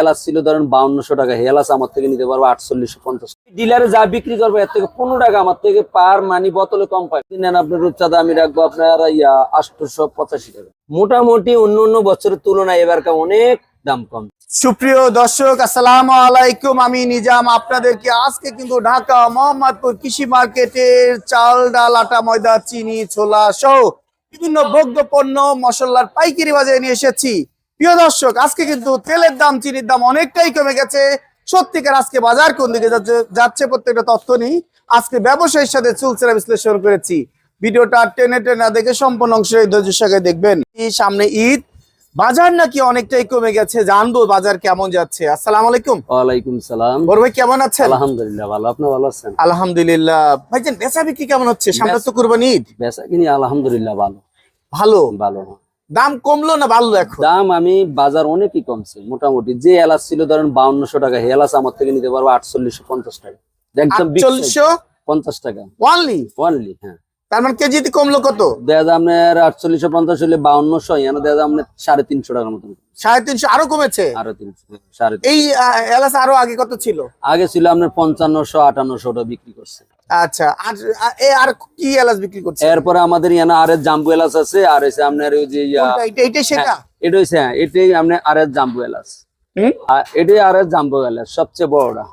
এলাচ ছিল, ধরেন বাউন্নশো টাকা। এলাচ আমার থেকে নিতে পারব আটচল্লিশশো পঞ্চাশ। ডিলারে যা বিক্রি করব, এর থেকে পনেরো টাকা আমার থেকে পার মানি বোতলে কম পাই নেন আপনার রূপচাঁদা আমি রাখব আপনার, ইয়া, আটশোশো পঁচাশি টাকা। মোটামুটি অন্য অন্য বছরের তুলনায় এবারকার অনেক দাম কম। সুপ্রিয় দর্শক, আসসালাম আলাইকুম। আমি নিজাম, আপনাদেরকে আজকে কিন্তু ঢাকা মোহাম্মদপুর কৃষি মার্কেটের চাল ডাল আটা ময়দা, চিনি, ছোলা সহ বিভিন্ন ভোগ্য পণ্য মশলার পাইকারি বাজারে নিয়ে এসেছি। প্রিয় দর্শক আজকে কিন্তু তেলের দাম চিনির দাম অনেকটাই কমে গেছে। সত্যিকার আজকে বাজার কোন দিকে যাচ্ছে- যাচ্ছে প্রত্যেকটা তথ্য নিই আজকে ব্যবসায়ীর সাথে চুলচেরা বিশ্লেষণ করেছি। ভিডিওটা টেনে টেনে দেখে সম্পূর্ণ অংশ ধৈর্যের সঙ্গে দেখবেন। সামনে ঈদ বাজার নাকি অনেকটাই কমে গেছে জানব বাজার কেমন যাচ্ছে। আসসালামু আলাইকুম। ওয়ালাইকুম সালাম। বড় ভাই কেমন আছেন? আলহামদুলিল্লাহ ভালো। আপনি ভালো আছেন? আলহামদুলিল্লাহ। ভাইজান বেচা বিক্রি কেমন হচ্ছে? সামনে তো কুরবানি ঈদ। বেচা কিনি আলহামদুলিল্লাহ ভালো। ভালো? ভালো। দাম কমলো না বাড়লো এখন? দাম আমি বাজার অনেকই কমছে মোটামুটি। যে এলাচ ছিল ধরেন বাউন্নশো টাকা এলাচ আমার থেকে নিতে পারব আটচল্লিশশো পঞ্চাশ টাকা। একদম আটচল্লিশশো? পঞ্চাশ টাকা। ওয়ানলি অনলি হ্যাঁ। তার মানে কেজিতে কমলো কত? আপনার আটচল্লিশশো পঞ্চাশ হলে বাউন্নশো সাড়ে তিনশো টাকার মতন। সাড়ে তিনশো আরও কমেছে? আরও তিনশো সাড়ে এই এলাচ আরও আগে কত ছিল? আগে ছিল আপনার পঞ্চান্নশো আটান্নশো বিক্রি করছে। আচ্ছা আর আর- এ কি এলাচ বিক্রি করছে এরপরে আমাদের ইয়ানা আর জাম্বু এলাচ আছে আর আপনার ওই যে সেটা? হ্যাঁ, এটা হচ্ছে হ্যাঁ এটাই আপনার আর জাম্বু এলাচ। হুম? আর এটাই আর জাম্বু এলাচ সবচেয়ে বড়টা।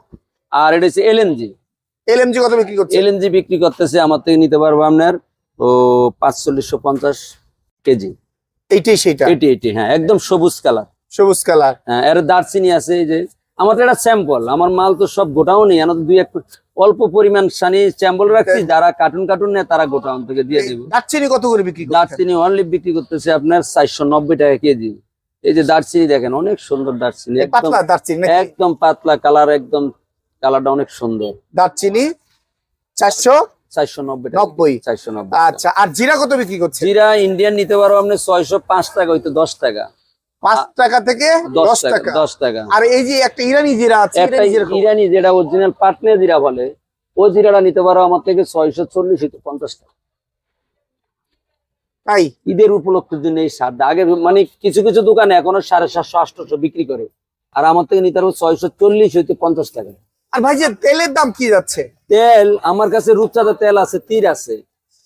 আর এটা হচ্ছে এলএনজি। এলএমজি কত বিক্রি করছে? বিক্রি করতেছে আমার থেকে নিতে পারব আপনার ও পাঁচচল্লিশশো পঞ্চাশ কেজি। এইটাই সেটা? এটি এটি হ্যাঁ একদম সবুজ কালার। সবুজ কালার। হ্যাঁ এর দারচিনি আছে এই যে আমার তো এটা স্যাম্পল আমার মাল তো সব গোটাও নেই আমার দুই এক অল্প পরিমাণ সানি স্যাম্পল রাখছি যারা কার্টুন কার্টুন নেয় তারা গোটাউন থেকে দিয়ে দিব। দারচিনি কত করে বিক্রি দারচিনি অনলি বিক্রি করতেছে আপনার চারশো নব্বই টাকা কেজি। এই যে দারচিনি দেখেন অনেক সুন্দর দারচিনি একদম পাতলা দারচিনি একদম পাতলা কালার একদম কালারটা অনেক সুন্দর। দারচিনি চারশো চারশো নব্বই নব্বই। চারশো নব্বই আচ্ছা আর জিরা কত বিক্রি করছে জিরা ইন্ডিয়ান নিতে পারো আপনি ছয়শো পাঁচ টাকা হইতো দশ টাকা। পাঁচ টাকা থেকে দশ দশ টাকা টাকা। দশ টাকা। আর এই যে একটা ইরানি জিরা আছে একটা ইরানি জিরা কত? ইরানি যেটা অরিজিনাল পাটনে জিরা বলে ওই জিরাটা নিতে পারো আমার থেকে ছয়শো চল্লিশ পঞ্চাশ টাকা। তাই? ঈদের উপলক্ষের জন্য এই সার আগে মানে কিছু কিছু দোকানে এখনও সাড়ে সাতশো আটশো বিক্রি করে। আর আমার থেকে নিতে পারব ছয়শো চল্লিশ হইতে পঞ্চাশ টাকা। আর ভাই যে তেলের দাম কি যাচ্ছে? তেল আমার কাছে রূপচাঁদা তেল আছে তীর আছে।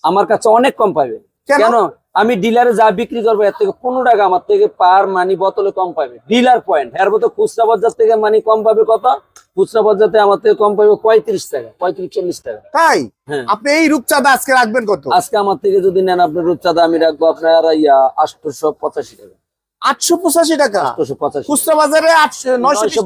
আমার কাছে অনেক কম পাবে। কেন? আমি ডিলারে যা বিক্রি করব এর থেকে পনেরো টাকা আমার থেকে পার মানি বোতলে কম পাবে। ডিলার পয়েন্ট এর মতো খুচরা বাজার থেকে মানি কম পাবে কত? খুচরা বাজারে আমার থেকে কম পাবে পঁয়ত্রিশ টাকা পঁয়ত্রিশ চল্লিশ টাকা। তাই? হ্যাঁ। আপনি এই রূপচাঁদা আজকে রাখবেন কত? আজকে আমার থেকে যদি নেন আপনার রূপচাঁদা আমি রাখব আপনার ইয়া আটশোশো পঁচাশি টাকা। আটশো পঁচাশি টাকা? খুচরা বাজারে নয়শো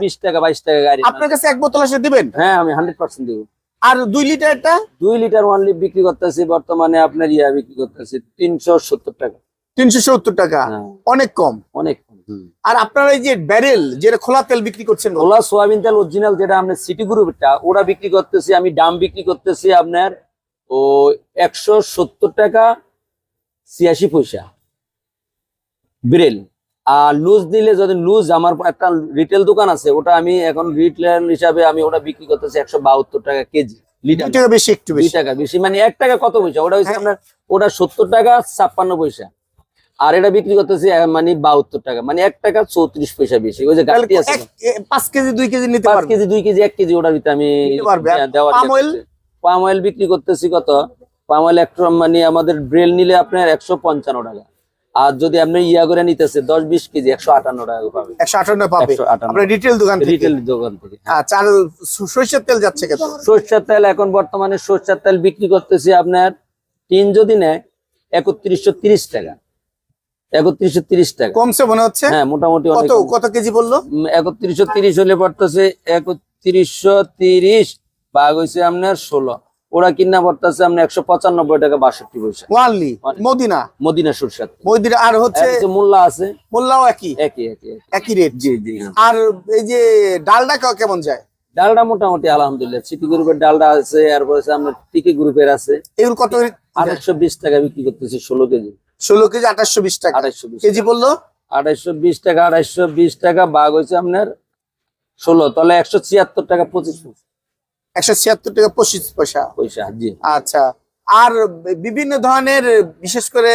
বিশ টাকা বাইশ টাকা গাড়ি। আপনার কাছে এক বোতল আসে দিবেন? হ্যাঁ আমি হান্ড্রেড পার্সেন্ট দেবো। আর দুই লিটারটা দুই লিটার ওয়ান লিট বিক্রি করতেছি বর্তমানে আপনার ইয়া বিক্রি করতেছি তিনশো সত্তর টাকা। তিনশো সত্তর টাকা? হ্যাঁ। অনেক কম? অনেক আর আপনার এই যে ব্যারেল যেটা খোলা তেল বিক্রি করছেন খোলা সোয়াবিন তেল অরিজিনাল যেটা আপনার সিটি গ্রুপটা ওরা বিক্রি করতেছি আমি দাম বিক্রি করতেছি আপনার ও একশো সত্তর টাকা ছিয়াশি পয়সা। ব্রেল আর লুজ দিলে যদি লুজ আমার একটা রিটেল দোকান আছে ওটা আমি এখন রিটেল হিসাবে আমি ওটা বিক্রি করতেছি একশো বাহাত্তর টাকা কেজি লিটার। বেশি একটু বেশি। টাকা বেশি মানে এক টাকা কত পয়সা? ওটা হচ্ছে হ্যাঁ। আপনার ওটা সত্তর টাকা ছাপ্পান্ন পয়সা। আর এটা বিক্রি করতেছি মানে বাহাত্তর টাকা মানে এক টাকা চৌত্রিশ পয়সা বেশি। ওই যে গাড়ি আছে পাঁচ কেজি দুই কেজি নিতে পাঁচ কেজি দুই কেজি এক কেজি ওটার ভিতরে আমি দেওয়ার পাম অয়েল বিক্রি করতেছি কত? পাম অয়েল মানে আমাদের ব্রেল নিলে আপনার একশো পঞ্চান্ন টাকা। আর যদি আপনি ইয়া করে নিতেছে দশ বিশ কেজি একশো আটান্ন টাকা পাবে। একশো আটান্ন পাবে? রিটেল দোকান রিটেল দোকান থেকে আচ্ছা আর সরিষার তেল যাচ্ছে সরষের তেল এখন বর্তমানে সরষের তেল বিক্রি করতেছি আপনার টিন যদি নেয় একত্রিশশো তিরিশ টাকা। একত্রিশশো তিরিশ টাকা। কমছে মনে হচ্ছে? হ্যাঁ মোটামুটি কত কত কেজি বলল একত্রিশশো তিরিশ হলে পড়তেছে একত্রিশশো তিরিশ ভাগ হয়েছে আপনার ষোলো। ওরা কিনা পড়তেছে আপনার একশো পঁচানব্বই টাকা বাষট্টি পয়সা। Only Medina? মদিনা সরষের তেল। মদিনা আর হচ্ছে মোল্লা আছে। মোল্লাও একই? একই একই একই। রেট জি জি। আর এই যে ডালটা কেমন যায়? ডালটা মোটামুটি আলহামদুলিল্লাহ। সিটি গ্রুপের ডালটা আছে এরপর আপনার টিকি গ্রুপের আছে। এগুলো কত আড়াইশো বিশ টাকা বিক্রি করতেছি ষোলো কেজি। ষোলো কেজি আঠাশশো বিশ টাকা। আড়াইশো বিশ কেজি বলল? আড়াইশো বিশ টাকা আড়াইশো বিশ টাকা বাঘ হয়েছে আপনার ষোলো তাহলে একশো ছিয়াত্তর টাকা পঁচিশ একশো ছিয়াত্তর টাকা পঁচিশ পয়সা। পয়সা জি। আচ্ছা আর বিভিন্ন ধরনের বিশেষ করে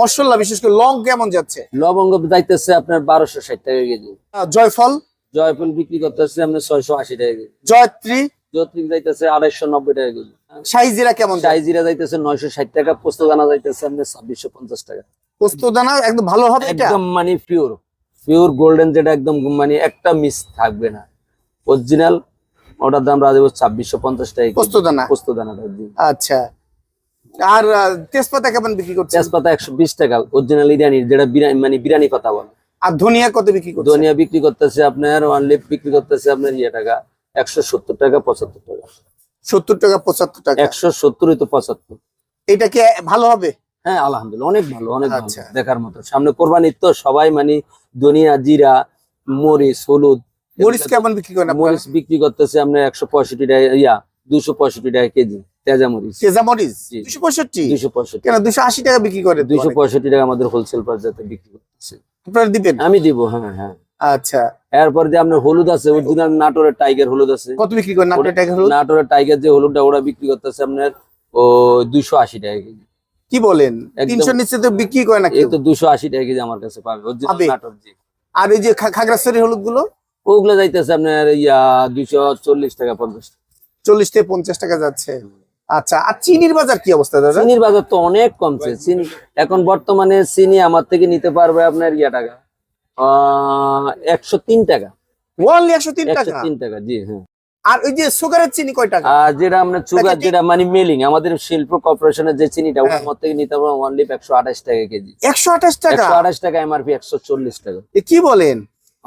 মশলা বিশেষ করে লং কেমন যাচ্ছে? লবঙ্গ যাইতেছে আপনার বারোশো ষাট টাকা কেজি। জয়ফল? জয়ফল বিক্রি করতেছে আপনার ছয়শো আশি টাকা কেজি। জয়ত্রী? যৌত্রিক যাইতেছে আড়াইশো নব্বই টাকা কেজি। সাইজিরা কেমন সাইজিরা যাইতেছে নয়শো ষাট টাকা পোস্ত দানা যাইতেছে আপনার ছাব্বিশশো পঞ্চাশ টাকা। পোস্ত দানা একদম ভালো হবে একদম মানে পিওর পিওর গোল্ডেন যেটা একদম মানে একটা মিস থাকবে না। অরিজিনাল ওটার দাম রাজা ছাব্বিশশো পঞ্চাশ টাকা কেজি। পোস্ত দানা আচ্ছা। আর তেজপাতা কেমন বিক্রি করছে তেজপাতা একশো বিশ টাকা অরিজিনাল ইরানি যেটা মানে বিরিয়ানি পাতা বলে। আর ধনিয়া কত বিক্রি করছে ধনিয়া বিক্রি করতেছে আপনার ওয়ান লিপ বিক্রি করতেছে আপনার ইয়ে টাকা একশো সত্তর টাকা পঁচাত্তর টাকা। সত্তর টাকা পঁচাত্তর টাকা। একশো সত্তরই তো পঁচাত্তর। এটা কি ভালো হবে? হ্যাঁ আলহামদুলিল্লাহ অনেক ভালো অনেক আচ্ছা। দেখার মতো। সামনে কোরবানির তো সবাই মানে ধনিয়া জিরা মরিচ হলুদ মরিচ কেমন বিক্রি করেন? মরিচ বিক্রি করতেছে একশো পঁয়ষট্টি টাকা ইয়া দুশো পঁয়ষট্টি টাকা কেজি তেজা মরিচ। তেজা মরিচ? দুশো পঁয়ষট্টি? দুশো পঁয়ষট্টি। কেন দুশো আশি টাকা বিক্রি করে দুশো পঁয়ষট্টি টাকা আমাদের হোলসেল বিক্রি করতেছে। আপনারা দিবেন? আমি দিব হ্যাঁ হ্যাঁ। আচ্ছা। এরপর যে আপনার হলুদ আছে অরিজিনাল নাটোরের টাইগার হলুদ আছে। কত বিক্রি করেন টাকা হলুদ? নাটোরের টাইগার যে হলুদটা ওরা বিক্রি করতেছে আপনার ও দুইশো আশি টাকা কেজি। কি বলেন? তিনশো নিচে তো বিক্রি করে না এই তো দুশো আশি টাকা কেজি আমার কাছে পাবে অরিজিনাল পাবে? নাটোর জি আর এই যে খা- হলুদগুলো ওগুলো যাইতেছে আপনার ইয়া দুইশো চল্লিশ টাকা পঞ্চাশ টাকা। চল্লিশ থেকে পঞ্চাশ টাকা যাচ্ছে। আচ্ছা আর চিনির বাজার কি অবস্থা দাদা? চিনির বাজার তো অনেক কমছে। চিনি এখন বর্তমানে চিনি আমার থেকে নিতে পারবে আপনার ইয়া টাকা একশো তিন টাকা। একশো তিন টাকা? তিন টাকা জি হ্যাঁ। আর ওই যে সুগারের চিনি কয় টাকা? আর যেটা আপনার সুগার যেটা মানে মেলিং আমাদের শিল্প কর্পোরেশনের যে চিনিটা ওটা হ্যাঁ। থেকে নিতে পারব ওয়ানলি একশো আঠাশ টাকা কেজি। একশো আঠাশ টাকা? একশো আঠাশ টাকা এমআরপি একশো চল্লিশ টাকা। কি বলেন?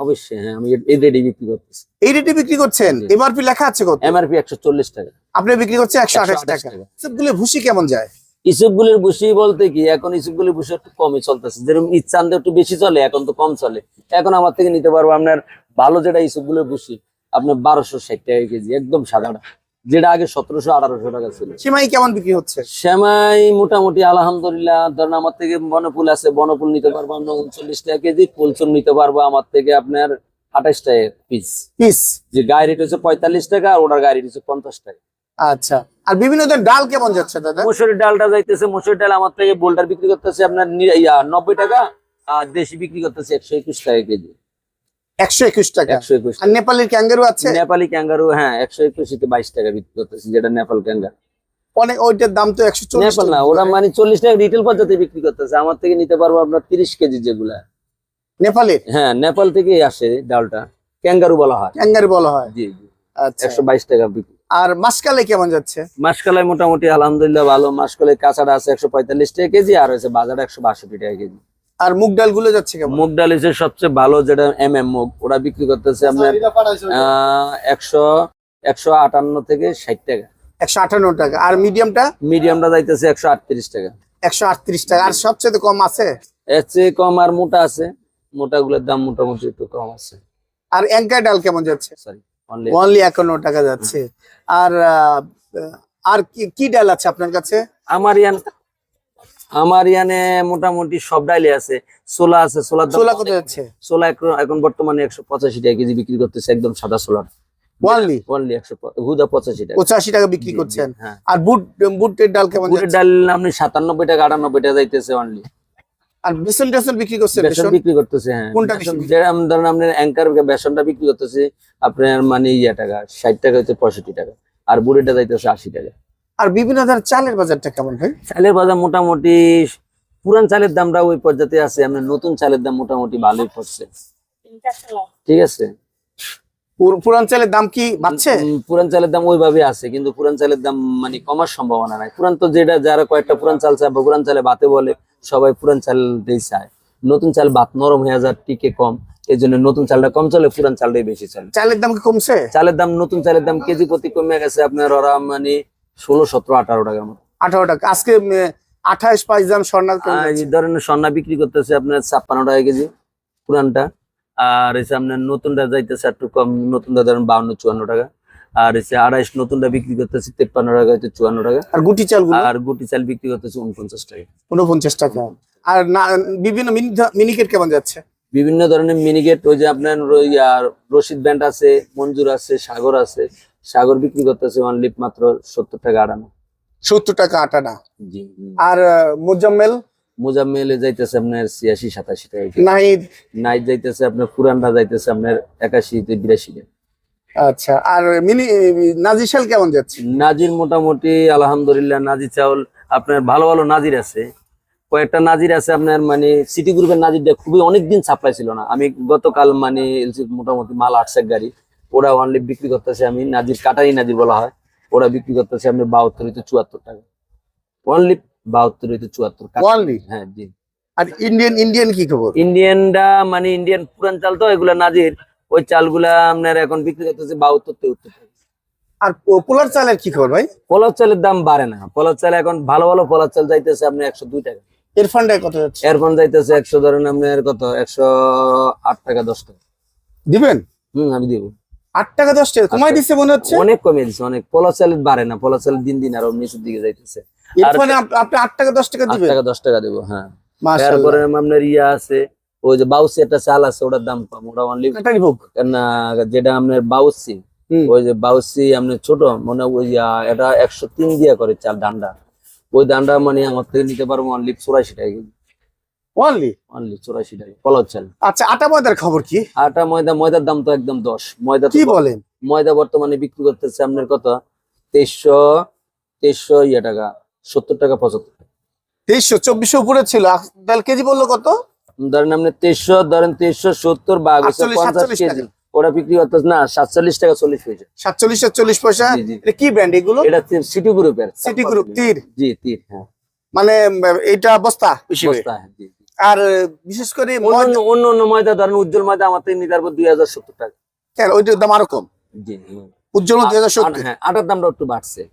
অবশ্যই হ্যাঁ আমি এই বিক্রি করতেছি। এই রেটে বিক্রি করছেন? এমআরপি লেখা আছে কত? এমআরপি একশো চল্লিশ টাকা। আপনি বিক্রি করছেন 128 টাকা। সবগুলো ভুসি কেমন যায়? ইসুপগুলির ভুসি বলতে কি এখন ইসুপগুলির ভুসি একটু কমই চলতেছে। যেরকম ইচ্ছা একটু বেশি চলে এখন তো কম চলে। এখন আমার থেকে নিতে পারব আপনার ভালো যেটা ইসুপগুলির ভুসি আপনার বারোশো ষাট টাকা কেজি একদম সাদাটা যেটা আগে সতেরোশো আঠারোশো টাকা ছিল। সেমাই কেমন বিক্রি হচ্ছে? সেমাই মোটামুটি আলহামদুলিল্লাহ ধরেন আমার থেকে বনফুল আছে বনফুল নিতে পারব আমরা উনচল্লিশ টাকা কেজি ফুলচুন নিতে পারব আমার থেকে আপনার আঠাশ টাকা পিস পিস যে গায়ে রেট হচ্ছে পঁয়তাল্লিশ টাকা আর ওটার গায়ে রেট হচ্ছে পঞ্চাশ টাকা। আচ্ছা আর বিভিন্ন ধরনের ডাল কেমন যাচ্ছে দাদা? মসুরের ডালটা যাইতেছে মসুরের ডাল আমার থেকে বোল্ডার বিক্রি করতেছে আপনার নব্বই টাকা আর দেশি বিক্রি করতেছে একশো একুশ টাকা কেজি। একশো একুশ টাকা। একশো একুশ আর নেপালের ক্যাঙ্গারু আছে? নেপালি ক্যাঙ্গারু হ্যাঁ একশো একুশ বাইশ টাকা বিক্রি করতেছে যেটা নেপাল ক্যাঙ্গার। অনেক ওইটার দাম তো একশো চল্লিশ না ওরা মানে চল্লিশ টাকা রিটেল বিক্রি করতেছে। আমার থেকে নিতে পারব আপনার তিরিশ কেজি যেগুলা। নেপালের? হ্যাঁ নেপাল থেকেই আসে ডালটা। ক্যাঙ্গারু বলা হয়। ক্যাঙ্গারু বলা হয়। জি জি। আচ্ছা। একশো বাইশ টাকা বিক্রি। আর মাসকালে কেমন যাচ্ছে? মাসকালাই মোটামুটি আলহামদুলিল্লাহ ভালো। মাসকালাই কাঁচাটা আছে একশো পঁয়তাল্লিশ টাকা কেজি আর হচ্ছে বাজারে একশো বাষট্টি টাকা কেজি। আর মুগ ডালগুলো যাচ্ছে কেমন? মুগ ডাল হচ্ছে সবচেয়ে ভালো যেটা এম এম মুগ। ওরা বিক্রি করতেছে আপনার আহ, একশো একশো আটান্ন থেকে ষাট টাকা। একশো আটান্ন টাকা। আর মিডিয়ামটা? মিডিয়ামটা যাইতেছে একশো আটত্রিশ টাকা। একশো আটত্রিশ টাকা। আর সবচেয়ে কম আছে? এর চেয়ে কম আর মোটা আছে। মোটা গুলোর দাম মোটামুটি একটু কম আছে। আর অ্যাঙ্কার ডাল কেমন যাচ্ছে? সরি অনলি একান্ন। টাকা যাচ্ছে। আর আর কি কি ডাল আছে আপনার কাছে? আমার ইয়ান আমার ইয়ানে মোটামুটি সব ডাইলে আছে। সোলা আছে সোলার ছোলা কত যাচ্ছে? সোলা এখন বর্তমানে একশো পঁচাশি টাকা কেজি বিক্রি করতেছে একদম সাদা সোলার। একশো হুদা পঁচাশি টাকা। পঁচাশি টাকা বিক্রি করছেন। হ্যাঁ। আর বুট বুটের ডাল কেমন বুটের ডাল আপনি সাতানব্বই টাকা আটানব্বই টাকা যাইতেছে আর বেসন টেসন বিক্রি বেসন বিক্রি করতেছে হ্যাঁ। কোনটা যেরকম ধরেন আপনার অ্যাঙ্কার বেসনটা বিক্রি করতেছে আপনার মানে ইয়া টাকা ষাট টাকা হচ্ছে পঁয়ষট্টি টাকা। আর বুড়িটা যাইতেছে আশি টাকা। আর বিভিন্ন ধরনের চালের বাজারটা কেমন ভাই? চালের বাজার মোটামুটি পুরান চালের দামটা ওই পর্যাতে আছে আপনার নতুন চালের দাম মোটামুটি ভালোই পড়ছে। ঠিক আছে? পুরান চালের দাম কি বাড়ছে? পুরান চালের দাম ওইভাবে আছে কিন্তু পুরান চালের দাম মানে কমার সম্ভাবনা নাই। পুরান তো যেটা যারা কয়েকটা পুরান চাল চায় বা পুরান চালে বাতে বলে সবাই পুরান চালটাই চায়। নতুন চাল ভাত নরম হয়ে যায় টিকে কম এই জন্য নতুন চালটা কম চলে পুরান চালটাই বেশি চলে। চালের দাম কি কমছে? চালের দাম নতুন চালের দাম কেজি প্রতি কমে গেছে আপনার ওরা মানে ষোলো সতেরো আঠারো টাকার মতো। আঠারো টাকা। আজকে আঠাশ পাঁচ দাম? এই ধরনের স্বর্ণা বিক্রি করতেছে আপনার ছাপ্পান্ন টাকা কেজি পুরানটা। আর এসে আপনার নতুনটা যাইতেছে একটু কম নতুনটা ধরেন বাউন্ন চুয়ান্ন টাকা। আর এসে আড়াইশ নতুনটা বিক্রি করতেছে তেপ্পান্ন টাকা হচ্ছে চুয়ান্ন টাকা। আর গুটি চাল আর গুটি চাল বিক্রি করতেছে উনপঞ্চাশ টাকা। উনপঞ্চাশ টাকা। আর না বিভিন্ন মিনি- মিনিকেট কেমন যাচ্ছে? বিভিন্ন ধরনের মিনিগেট ওই যে আপনার ওই আর রশিদ ব্যান্ড আছে মঞ্জুর আছে সাগর আছে সাগর বিক্রি করতেছে লিপ মাত্র সত্তর টাকা আড়ানো সত্তর টাকা আটানা। জি আর মোজাম্মেল? মোজাম্মেলে যাইতেছে আপনার ছিয়াশি সাতাশি টাকা কেজি। নাহিদ? যাইতেছে আপনার পুরানটা যাইতেছে আপনার একাশি বিরাশি টাকা। আচ্ছা আর মিনি নাজিশাল কেমন যাচ্ছে? নাজির মোটামুটি আলহামদুলিল্লাহ নাজি চাউল আপনার ভালো ভালো নাজির আছে। কয়েকটা নাজির আছে আপনার মানে সিটি গ্রুপের নাজিরটা খুবই অনেকদিন সাপ্লাই ছিল না। আমি গতকাল মানে মোটামুটি মাল আটশো এক গাড়ি। ওরা অনলি বিক্রি করতেছে আমি নাজির কাটারি নাজির বলা হয়। ওরা বিক্রি করতেছে আপনি বাহাত্তর হইতে চুয়াত্তর টাকা। অনলি বাহাত্তর হইতে চুয়াত্তর? হ্যাঁ জি। আর ইন্ডিয়ান ইন্ডিয়ান কি খবর? ইন্ডিয়ানটা মানে ইন্ডিয়ান পুরান চাল তো এগুলা নাজির। ওই চালগুলা আপনার এখন বিক্রি করতেছে বাহাত্তর তেউত্তর টাকা। আর পোলার চালের কি খবর ভাই? পলার চালের দাম বাড়ে না। পলার চাল এখন ভালো ভালো পলার চাল যাইতেছে আপনি একশো দুই টাকা। ইরফানটায় কত যাচ্ছে? এরপর যাইতেছে একশো ধরেন আপনার কত? একশো আট টাকা দশ টাকা। দিবেন? হম আমি দিব। আট টাকা দশ টাকা কমাই দিচ্ছে মনে হচ্ছে? অনেক কমে দিচ্ছে অনেক। চালের বাড়ে না চালের দিন দিন আরও নিচের দিকে যাইতেছে। আপনি আট টাকা দশ টাকা দিবেন? টাকা দশ টাকা দেবো হ্যাঁ। তারপরে আপনার ইয়া আছে ওই যে বাউসি একটা চাল আছে ওটার দাম কম ওটা অনলি না যেটা আপনার বাউসি। ওই যে বাউসি আপনার ছোট মনে ওই এটা একশো তিন দিয়া করে চাল ডান্ডা। ওই ডান্ডা মানে আমার থেকে নিতে পারব অনলি চুরাশি টাকা কেজি। অনলি অনলি চুরাশি টাকা। চাল আচ্ছা আটা ময়দার খবর কি? আটা ময়দা ময়দার দাম তো একদম দশ। ময়দা কি বলেন? ময়দা বর্তমানে বিক্রি করতেছে আপনার কত? তেইশশো তেইশশো ইয়ে টাকা সত্তর টাকা পঁচাত্তর টাকা। তেইশশো চব্বিশশো উপরে ছিল। তাহলে কেজি বলল কত? ধরেন আপনি তেইশশো ধরেন তেইশশো সত্তর বা আটচল্লিশ, পঞ্চাশ কেজি। ওরা বিক্রি করতেছে না সাতচল্লিশ টাকা চল্লিশ পয়সা। সাতচল্লিশ চল্লিশ পয়সা? কি ব্র্যান্ড এগুলো? এটা সিটি গ্রুপের। সিটি গ্রুপ তীর? জি তীর হ্যাঁ। মানে উম, এটা বস্তা বস্তা, হ্যাঁ, জি। আর বিশেষ করে অন্য অন্য- ময়দা ধরেন উজ্জ্বল ময়দা আমার নিতে পারব দুই হাজার সত্তর টাকা। কেন? ওইটার দাম আরও কম। উজ্জ্বল দুই হাজার সত্তর। হ্যাঁ আটার দামটা একটু বাড়ছে।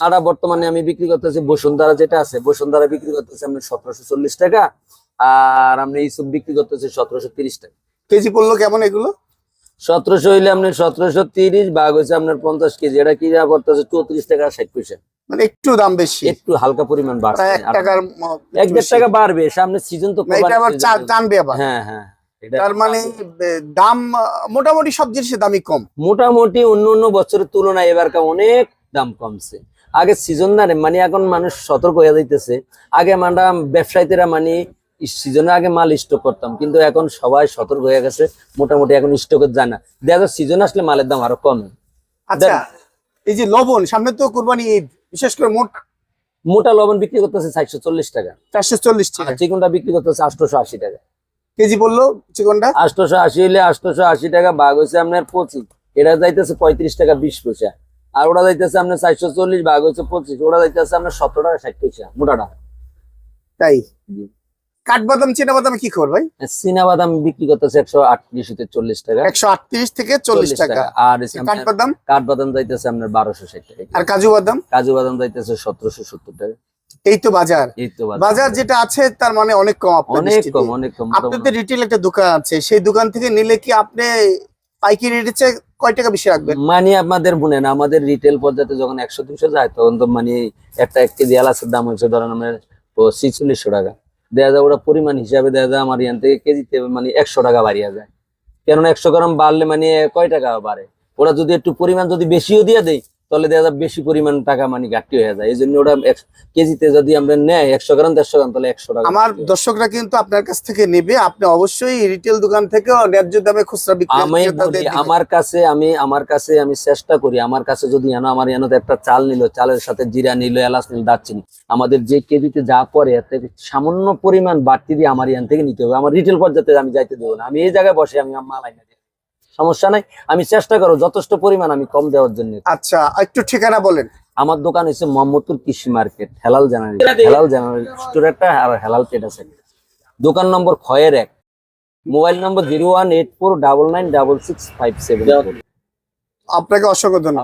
আটা বর্তমানে আমি বিক্রি করতেছি বসুন্ধরা যেটা আছে। বসুন্ধরা বিক্রি করতেছি আপনি সতেরোশো চল্লিশ টাকা আর আপনি ইসুপ বিক্রি করতেছি সতেরোশো তিরিশ টাকা। কেজি পড়ল কেমন এগুলো? সতেরোশো হইলে আপনার সতেরোশো তিরিশ ভাগ হয়েছে আপনার পঞ্চাশ কেজি। এটা কি যা পড়তেছে? চৌত্রিশ টাকা ষাট পয়সা। মানে একটু দাম বেশি। একটু হালকা পরিমাণ বাড়ছে। এক টাকার এক দেড় টাকা বাড়বে সামনে সিজন তো এটা আবার। টানবে হ্যাঁ হ্যাঁ তার মানে দাম মোটামুটি সব জিনিসের দামই কম। মোটামুটি অন্য অন্য বছরের তুলনায় এবারকার অনেক দাম কমছে। আগে সিজন না মানে এখন মানুষ সতর্ক হয়ে যাইতেছে। আগে আমরা ব্যবসায়ীরা মানে সিজনে আগে মাল স্টক করতাম কিন্তু এখন সবাই সতর্ক হয়ে গেছে মোটামুটি এখন স্টকের যায় না দেখা সিজন আসলে মালের দাম আরও কমে। আচ্ছা এই যে লবণ সামনে তো কোরবানি ঈদ। বিশেষ করে মোট মোটা লবণ বিক্রি করতেছে চারশো চল্লিশ টাকা। চারশো চল্লিশ টাকা। চিকনটা বিক্রি করতেছে আটশোশো আশি টাকা। কেজি বলল চিকনটা? আটশোশো আশি হলে আটশোশো আশি টাকা বাঘ হয়েছে আপনার পঁচিশ। এটা যাইতেছে পঁয়ত্রিশ টাকা বিশ পয়সা। আর ওরা যাইতেছে আপনার চারশো চল্লিশ বাঘ হয়েছে পঁচিশ। ওরা যাইতেছে আপনার সতেরো টাকা ষাট পয়সা মোটাটা। তাই। কাঠবাদাম চীনা বাদামে কি খবর ভাই? চীনা বাদাম বিক্রি করতেছে একশো আটত্রিশ থেকে চল্লিশ টাকা। একশো আটত্রিশ থেকে চল্লিশ টাকা। আর কাঠবাদাম? কাঠবাদাম যাইতেছে আপনার বারোশো ষাট টাকা। আর কাজু বাদাম কাজু বাদাম যাইতেছে সতেরোশো সত্তর টাকা। এই তো বাজার। বাজার। যেটা আছে তার মানে অনেক কম অনেক কম অনেক কম আপনাদের রিটেল একটা দোকান আছে সেই দোকান থেকে নিলে কি আপনি পাইকারি চেয়ে কয় টাকা বেশি রাখবেন? মানে আপনাদের মনে না আমাদের রিটেল পর্যায়ে যখন একশো দুশো যায় তখন তো মানে একটা এক কেজি এলাচের দাম হচ্ছে ধরেন আমার ছিচল্লিশশো টাকা। দেখা যায় ওরা পরিমাণ হিসাবে দেয়া যায়, আমার ইয়ান থেকে কেজিতে মানে একশো টাকা বাড়িয়ে যায়। কেননা একশো গ্রাম বাড়লে মানে কয় টাকা বাড়ে? ওরা যদি একটু পরিমাণ যদি বেশিও দিয়ে দেয় তাহলে দেখা যায় বেশি পরিমাণ টাকা মানে ঘাটতি হয়ে যায়। এই জন্য এক- কেজিতে যদি আমরা নেয় একশো গ্রাম দেড়শো গ্রাম তাহলে একশো টাকা আমার দর্শকরা কিন্তু আপনার কাছ থেকে নেবে। আপনি অবশ্যই রিটেল দোকান থেকে ন্যায্য দামে খুচরা বিক্রি আমি আমার কাছে আমি আমার কাছে আমি চেষ্টা করি আমার কাছে যদি এনো আমার এনো একটা চাল নিল চালের সাথে জিরা নিল এলাচ নিল দারচিনি। আমাদের যে কেজিতে যা পরে এর থেকে সামান্য পরিমাণ বাড়তি দিয়ে আমার ইয়ান থেকে নিতে হবে। আমার রিটেল পর্যায়ে আমি যাইতে দেবো না। আমি এই জায়গায় বসে আমি আমার মাল আইনা দিই। সমস্যা নাই। আমি চেষ্টা করো যথেষ্ট পরিমাণ আমি কম দেওয়ার জন্য। আচ্ছা একটু ঠিকানা বলেন। আমার দোকান হচ্ছে মোহাম্মদপুর কৃষি market Helal general Helal general store একটা আর হেলাল পেট আছে। দোকান নম্বর খয়ের এক। Mobile number zero one eight four double nine double six five seven আপনাকে অসংখ্য ধন্যবাদ।